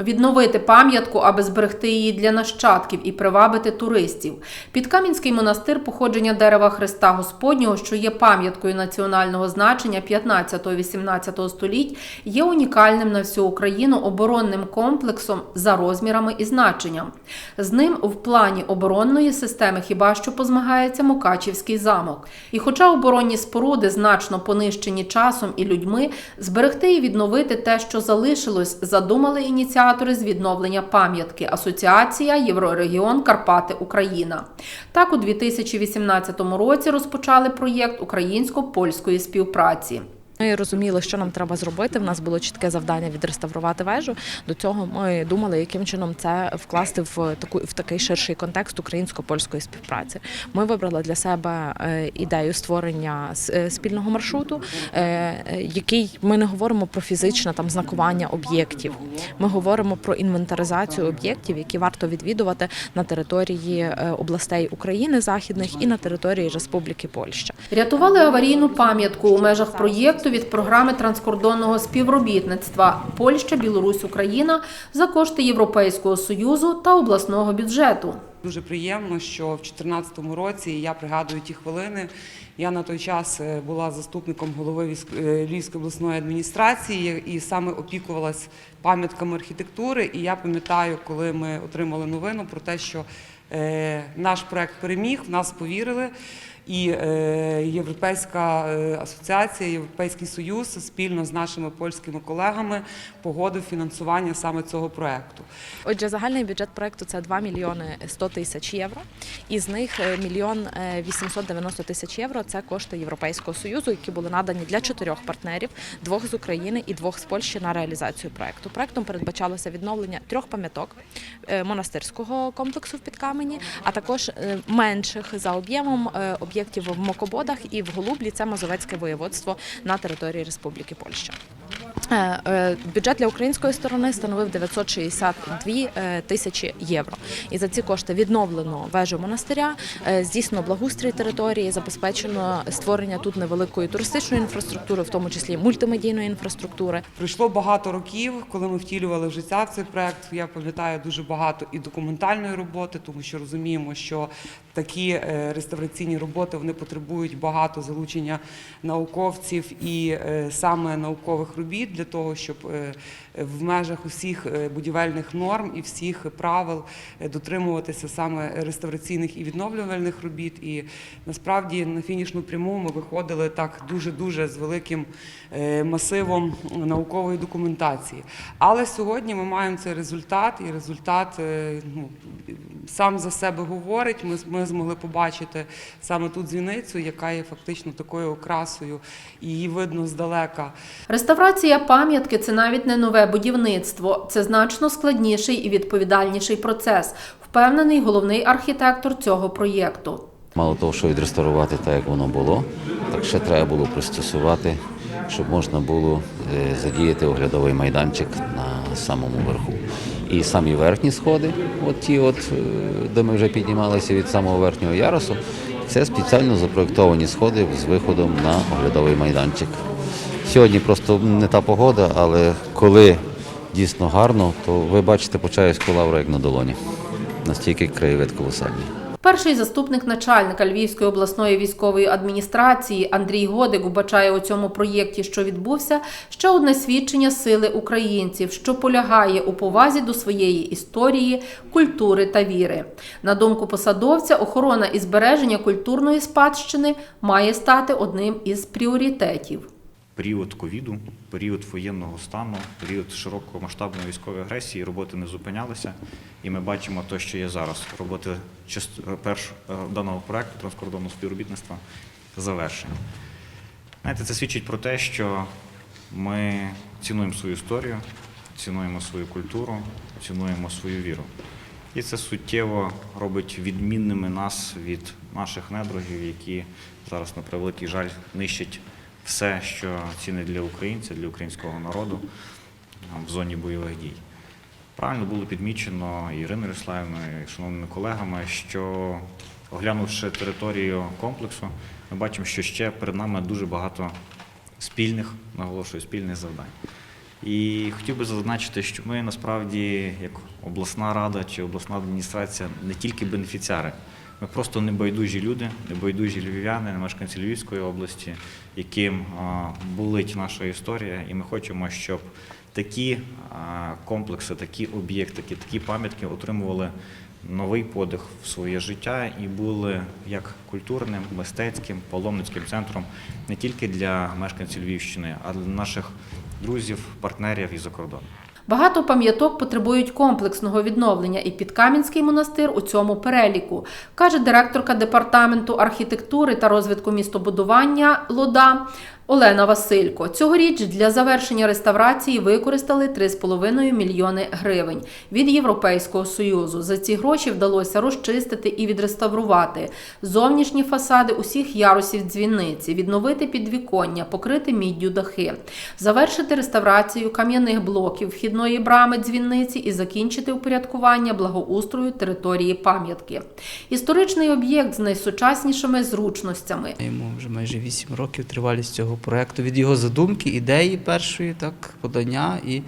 Відновити пам'ятку, аби зберегти її для нащадків і привабити туристів. Підкам'янський монастир походження дерева Христа Господнього, що є пам'яткою національного значення 15-18 століть, є унікальним на всю Україну оборонним комплексом за розмірами і значенням. З ним в плані оборонної системи хіба що позмагається Мукачівський замок. І хоча оборонні споруди значно понищені часом і людьми, зберегти і відновити те, що залишилось, задумали ініціатори з відновлення пам'ятки Асоціація Єврорегіон Карпати Україна. Так у 2018 році розпочали проєкт українсько-польської співпраці. Ми розуміли, що нам треба зробити. В нас було чітке завдання відреставрувати вежу. До цього ми думали, яким чином це вкласти в таку в такий ширший контекст українсько-польської співпраці. Ми вибрали для себе е, ідею створення е, спільного маршруту, е, який ми не говоримо про фізичне там знакування об'єктів. Ми говоримо про інвентаризацію об'єктів, які варто відвідувати на території областей України західних і на території Республіки Польща. Рятували аварійну пам'ятку у межах проєкту від програми транскордонного співробітництва Польща, Білорусь, Україна за кошти Європейського союзу та обласного бюджету. Дуже приємно, що в 2014 році я пригадую ті хвилини. Я на той час е, була заступником голови е, Львівської обласної адміністрації і саме опікувалась пам'ятками архітектури. І я пам'ятаю, коли ми отримали новину про те, що е, наш проект переміг, в нас повірили. І е, Європейська е, асоціація, Європейський Союз спільно з нашими польськими колегами погодив фінансування саме цього проекту. Отже, загальний бюджет проекту це 2 мільйони 100 тисяч євро. Із них е, мільйон е, 890 тисяч євро це кошти Європейського союзу, які були надані для чотирьох партнерів: двох з України і двох з Польщі на реалізацію проекту. Проектом передбачалося відновлення трьох пам'яток монастирського комплексу в Підкамені, а також менших за об'ємом е, об'єктів в Мокободах і в Голублі. Це Мазовецьке воєводство на території Республіки Польща. Е, е, Бюджет для української сторони становив 962 е, тисячі євро. І за ці кошти відновлено вежу монастиря, здійснено благоустрій території, забезпечено створення тут невеликої туристичної інфраструктури, в тому числі мультимедійної інфраструктури. Пройшло багато років, коли ми втілювали в життя цей проект. Я пам'ятаю дуже багато і документальної роботи, тому що розуміємо, що такі реставраційні роботи вони потребують багато залучення науковців і саме наукових робіт для того, щоб е, в межах усіх е, будівельних норм і всіх правил е, дотримуватися саме реставраційних і відновлювальних робіт. І насправді на фінішну пряму ми виходили так дуже дуже з великим е, масивом наукової документації. Але сьогодні ми маємо цей результат, і результат ну, сам за себе говорить. Ми, ми змогли побачити саме ту дзвіницю, яка є фактично такою окрасою, і її видно здалека. Реставрація пам'ятки це навіть не нове будівництво, це значно складніший і відповідальніший процес, впевнений головний архітектор цього проєкту. Мало того, що відреставрувати так, як воно було, так ще треба було пристосувати, щоб можна було е, задіяти оглядовий майданчик на самому верху. І самі верхні сходи, от ті, от, е, де ми вже піднімалися від самого верхнього ярусу, це спеціально запроєктовані сходи з виходом на оглядовий майданчик. Сьогодні просто не та погода, але коли дійсно гарно, то ви бачите Почаївську лавру як на долоні. Настільки краєвид колосальний. Перший заступник начальника Львівської обласної військової адміністрації Андрій Годик вбачає у цьому проєкті, що відбувся, ще одне свідчення сили українців, що полягає у повазі до своєї історії, культури та віри. На думку посадовця, охорона і збереження культурної спадщини має стати одним із пріоритетів. Період ковіду, період воєнного стану, період широкомасштабної військової агресії роботи не зупинялися, і ми бачимо те, що є зараз. Роботи част- перш е, даного проекту транскордонного співробітництва завершені. Знаєте, це свідчить про те, що ми цінуємо свою історію, цінуємо свою культуру, цінуємо свою віру. І це суттєво робить відмінними нас від наших недругів, які зараз, на превеликий жаль, нищать все, що цінне для українця, для українського народу в зоні бойових дій. Правильно було підмічено Іриною Ярославівною, і шановними колегами, що оглянувши територію комплексу, ми бачимо, що ще перед нами дуже багато спільних, наголошую, спільних завдань. І хотів би зазначити, що ми насправді, як обласна рада чи обласна адміністрація, не тільки бенефіціари. Ми просто небайдужі люди, небайдужі львів'яни, мешканці Львівської області, яким болить наша історія, і ми хочемо, щоб такі комплекси, такі об'єкти, такі- пам'ятки отримували новий подих в своє життя і були як культурним, мистецьким, паломницьким центром не тільки для мешканців Львівщини, а для наших друзів, партнерів і за кордоном. Багато пам'яток потребують комплексного відновлення, і Підкам'янський монастир у цьому переліку, каже директорка департаменту архітектури та розвитку містобудування Лода Олена Василько. Цьогоріч для завершення реставрації використали 3,5 мільйони гривень від Європейського союзу. За ці гроші вдалося розчистити і відреставрувати зовнішні фасади усіх ярусів дзвіниці, відновити підвіконня, покрити міддю дахи, завершити реставрацію кам'яних блоків вхідної брами дзвіниці і закінчити упорядкування благоустрою території пам'ятки. Історичний об'єкт з найсучаснішими зручностями. Йому вже майже 8 років тривалість цього проекту від його задумки, ідеї першої, так, подання і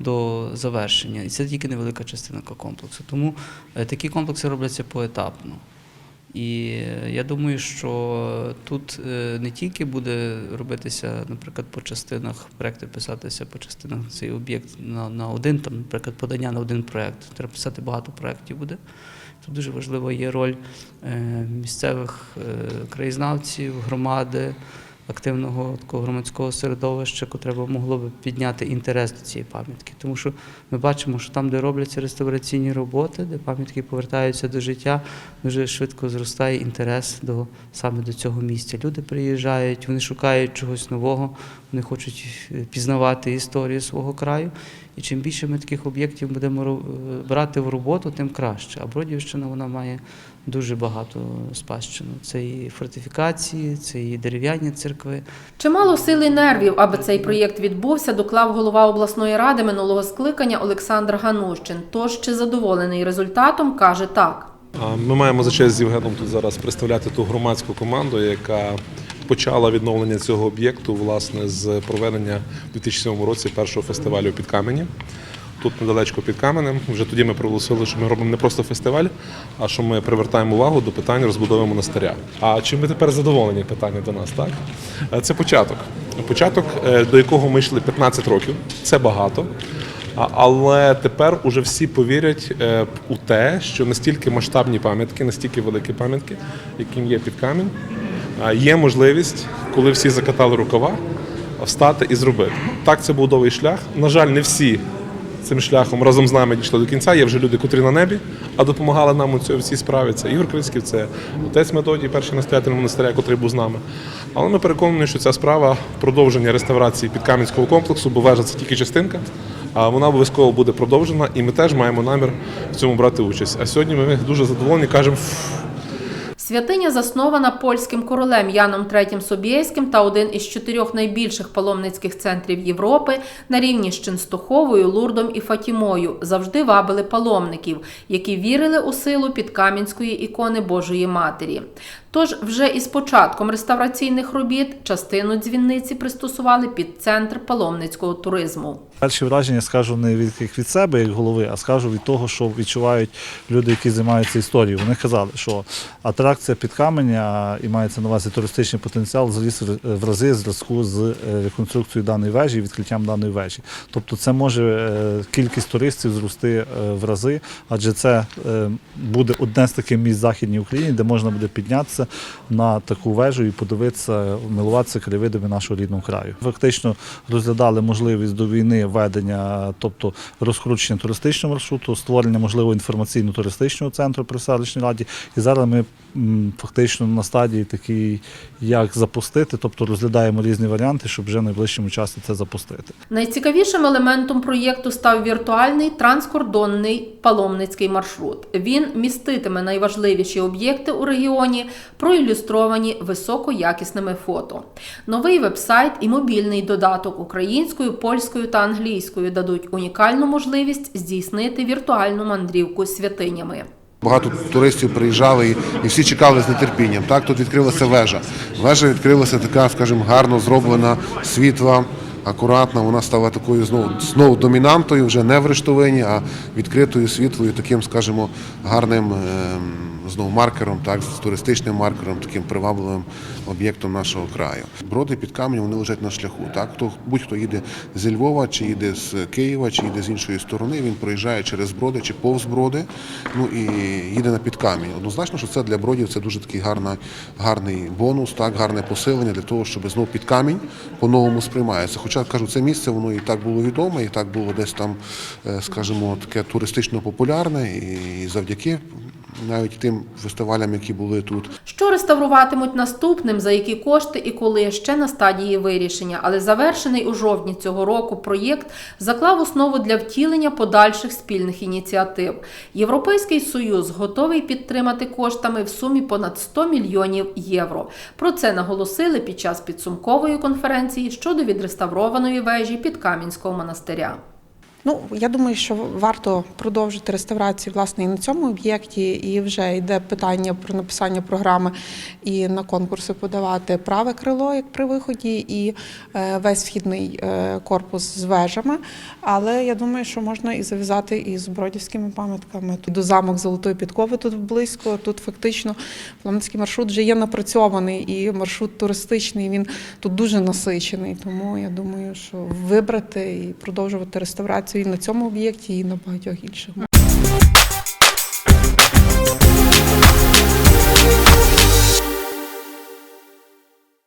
до завершення. І це тільки невелика частина комплексу. Тому е, такі комплекси робляться поетапно. І е, я думаю, що тут е, не тільки буде робитися, наприклад, по частинах проекти писатися по частинах цей об'єкт на, на один, там, наприклад, подання на один проект. Треба писати багато проєктів буде. Тут дуже важлива є роль місцевих краєзнавців, громади, активного такого громадського середовища, котре могло б підняти інтерес до цієї пам'ятки. Тому що ми бачимо, що там, де робляться реставраційні роботи, де пам'ятки повертаються до життя, дуже швидко зростає інтерес до саме до цього місця. Люди приїжджають, вони шукають чогось нового, вони хочуть пізнавати історію свого краю. І чим більше ми таких об'єктів будемо е, брати в роботу, тим краще. А Бродівщина вона має дуже багато спадщину. Це і фортифікації, це і дерев'яні церкви, Чимало сил і нервів, аби цей проєкт відбувся, доклав голова обласної ради минулого скликання Олександр Ганущин. Тож чи задоволений результатом, каже так. Ми маємо за честь з Євгеном тут зараз представляти ту громадську команду, яка почала відновлення цього об'єкту власне з проведення у 2007 році першого фестивалю під камені. Тут недалечко під каменем. Вже тоді ми проголосили, що ми робимо не просто фестиваль, а що ми привертаємо увагу до питань розбудови монастиря. А чи ми тепер задоволені? Питання до нас, так? Е, Це початок. Початок, е, до якого ми йшли 15 років. Це багато. Але тепер уже всі повірять е, у те, що настільки масштабні пам'ятки, настільки великі пам'ятки, яким є під камінь, є можливість, коли всі закатали рукава, встати і зробити. Так, це був довгий шлях. На жаль, не всі цим шляхом разом з нами дійшли до кінця. Є вже люди, котрі на небі, а допомагали нам у цій всій справі. Це Ігор Крицький, це отець Методій, перший настоятель монастиря, котрий був з нами. Але ми переконані, що ця справа продовження реставрації підкам'янського комплексу, бо вежа це тільки частинка. А вона обов'язково буде продовжена, і ми теж маємо намір в цьому брати участь. А сьогодні ми дуже задоволені, кажемо, «Фу, Святиня заснована польським королем Яном III Собєським та один із чотирьох найбільших паломницьких центрів Європи на рівні з Чинстуховою, Лурдом і Фатімою завжди вабили паломників, які вірили у силу підкам'янської ікони Божої Матері. Тож вже із початком реставраційних робіт частину дзвіниці пристосували під центр паломницького туризму. Перші враження скажу не від як від себе, як голови, а скажу від того, що відчувають люди, які займаються історією. Вони казали, що атракція під каменя і мається на увазі туристичний потенціал зріс в- рази зв'язку з е, реконструкцією даної вежі і відкриттям даної вежі. Тобто, це може е, кількість туристів зрости е, в рази, адже це буде одне з таких місць Західній Україні, де можна буде піднятися на таку вежу і подивитися, милуватися краєвидами нашого рідного краю. Фактично розглядали можливість до війни ведення, тобто розкручення туристичного маршруту, створення можливо інформаційно-туристичного центру при селищній раді. І зараз ми фактично на стадії такій, як запустити, тобто розглядаємо різні варіанти, щоб вже в найближчому часі це запустити. Найцікавішим елементом проєкту став віртуальний транскордонний паломницький маршрут. Він міститиме найважливіші об'єкти у регіоні, проілюстровані високоякісними фото. Новий вебсайт і мобільний додаток українською, польською та англійською дадуть унікальну можливість здійснити віртуальну мандрівку святинями. Багато туристів приїжджали і, всі чекали з нетерпінням. Так, тут відкрилася вежа. Вежа відкрилася така, скажімо, гарно зроблена, світла, акуратна. Вона стала такою знову, знову домінантою, вже не в Рештовині, а відкритою світлою, таким, скажімо, гарним ем, знову маркером, так, з туристичним маркером, таким привабливим об'єктом нашого краю. Броди під каменем вони лежать на шляху. Так? Хто, будь-хто їде зі Львова, чи їде з Києва, чи їде з іншої сторони, він проїжджає через броди чи повз броди, ну і їде на підкамінь. Однозначно, що це для бродів це дуже такий гарний, гарний бонус, так, гарне посилення для того, щоб знову під камінь по-новому сприймається. Хоча кажу, це місце воно і так було відоме, і так було десь там, е, скажімо, таке туристично популярне, і завдяки навіть тим фестивалям, які були тут. Що реставруватимуть наступним, за які кошти і коли ще на стадії вирішення, але завершений у жовтні цього року проєкт заклав основу для втілення подальших спільних ініціатив. Європейський союз готовий підтримати коштами в сумі понад 100 мільйонів євро. Про це наголосили під час підсумкової конференції щодо відреставрованої вежі Підкам'янського монастиря. Ну, я думаю, що варто продовжити реставрацію власне і на цьому об'єкті, і вже йде питання про написання програми і на конкурси подавати праве крило, як при виході, і е, весь вхідний е, корпус з вежами. Але я думаю, що можна і зав'язати і з бродівськими пам'ятками. Тут до замок Золотої підкови тут близько. Тут фактично Пламенський маршрут вже є напрацьований, і маршрут туристичний він тут дуже насичений. Тому я думаю, що вибрати і продовжувати реставрацію і на цьому об'єкті, і на багатьох інших.